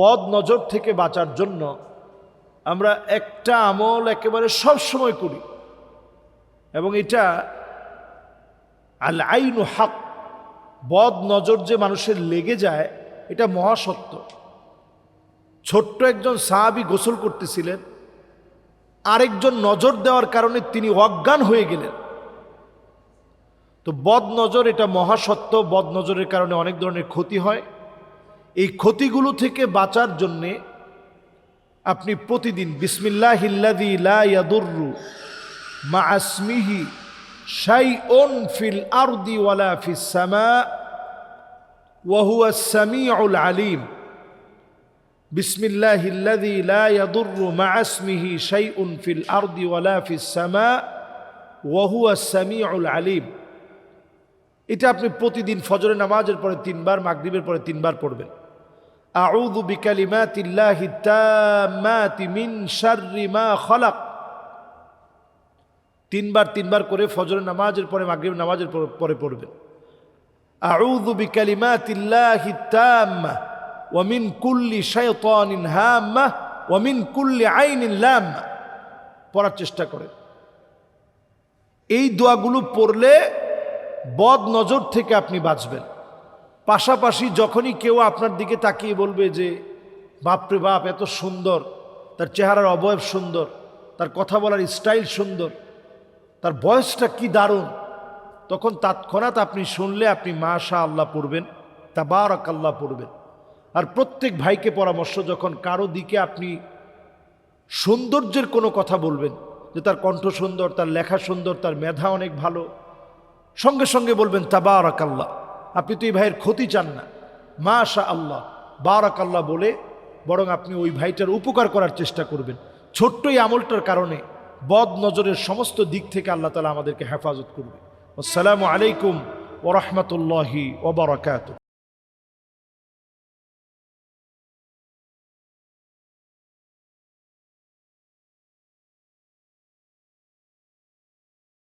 বদ নজর থেকে বাঁচার জন্য আমরা একটা আমল একেবারে সব সময় করি। এবং এটা আল আইনু হাক। বদ নজর যে মানুষের লেগে যায়, এটা মহাসত্য। ছোট্ট একজন সাহাবি গোসল করতেছিলেন। আরেকজন নজর দেওয়ার কারণে তিনি অজ্ঞান হয়ে গেলেন। তো বদ নজর এটা মহাসত্য। বদ নজরের কারণে অনেক ধরনের ক্ষতি হয়। এই ক্ষতিগুলো থেকে বাঁচার জন্যে আপনি প্রতিদিন বিসমিল্লাহ হিল্লাদি লা ইয়াদুররু মা আসমিহি শাইউন ফিল আরদি ওয়ালা ফিস সামা ওয়া হুয়া সামিউল আলিম। বিসমিল্লাহ হিল্লাদি লা ইয়াদুররু মা আসমিহি শাইউন ফিল আরদি ওয়ালা ফিস সামা ওয়া হুয়া সামিউল আলিম। এটা আপনি প্রতিদিন ফজরের নামাজের পরে তিনবার, মাগরিবের পরে তিনবার পড়বেন। আউযু বিকালিমাতিল্লাহি তাম্মাতি মিন শাররি মা খালাক। তিনবার তিনবার করে ফজরের নামাজের পরে মাগরিব নামাজের পর- পড়বেন। আউযু বিকালিমাতিল্লাহি তাম্মা ওয়া মিন কুল্লি শাইতানিন হাম্মা ওয়া মিন কুল্লি আইনিন লাম্মা। পড়ার চেষ্টা করেন। এই দোয়াগুলো পড়লে বদ নজর থেকে আপনি বাঁচবেন। পাশাপাশি যখনই কেউ আপনার দিকে তাকিয়ে বলবে যে বাপরে বাপ, এত সুন্দর, তার চেহারার অবয়ব সুন্দর, তার কথা বলার স্টাইল সুন্দর, তার বয়সটা কি দারুণ, তখন তৎক্ষণাৎ আপনি শুনলে আপনি মা মাশা আল্লাহ পড়বেন তা তাবারক আল্লাহ পড়বেন। আর প্রত্যেক ভাইকে পরামর্শ, যখন কারও দিকে আপনি সৌন্দর্যের কোনো কথা বলবেন, যে তার কণ্ঠ সুন্দর, তার লেখা সুন্দর, তার মেধা অনেক ভালো সঙ্গে সঙ্গে বলবেন তাবারাক আল্লাহ আপনি তো এই ভাইয়ের ক্ষতি চান না। মা আশা আল্লাহ বারাক আল্লাহ বলে বরং আপনি ওই ভাইটার উপকার করার চেষ্টা করবেন। ছোট্ট এই আমলটার কারণে বদ নজরের সমস্ত দিক থেকে আল্লাহ তালা আমাদেরকে হেফাজত করবে। আসসালামু আলাইকুম ওরহমতুল্লাহি ওবরাকাতুহ